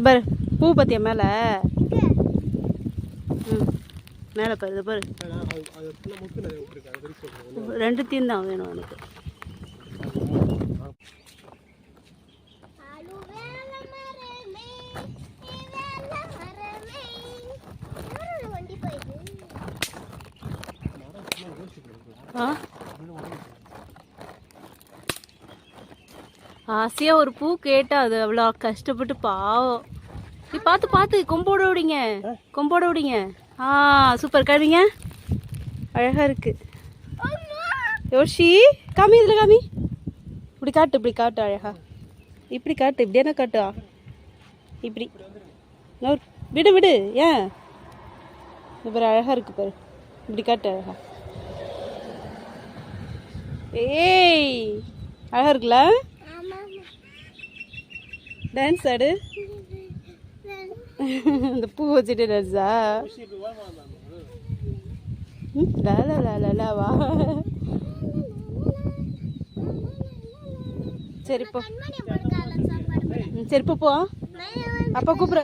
பாரு. பூ பத்தியா மேலே? ம். மேலே பாரு இதை பாரு. சொல்லுங்கள் ரெண்டுத்தையும் தான் வேணும் எனக்கு. ஆ? ஆசையாக ஒரு பூ கேட்டால் அது அவ்வளோ கஷ்டப்பட்டு பாவம். நீ பார்த்து பார்த்து கொம்போட விடிங்க கொம்போட விடிங்க ஆ சூப்பர். கழுவிங்க அழகாக இருக்குது யோஷி காமி இதில் காமி. இப்படி காட்டு இப்படி காட்டு அழகா. இப்படி காட்டு இப்படி என்ன காட்டுவா? இப்படி. விடு விடு. ஏன்? இப்போ பாரு அழகாக இருக்கு பாரு. இப்படி காட்டு அழகா. ஏய் அழகாக இருக்குல்ல? டான்ஸ் ஆடு. இந்த பூ வச்சுட்டு டான்ஸா ம், லா லா லா லா லா வா. சரி போ. ம், சரி போ போ. அப்பா கூப்பிட்ற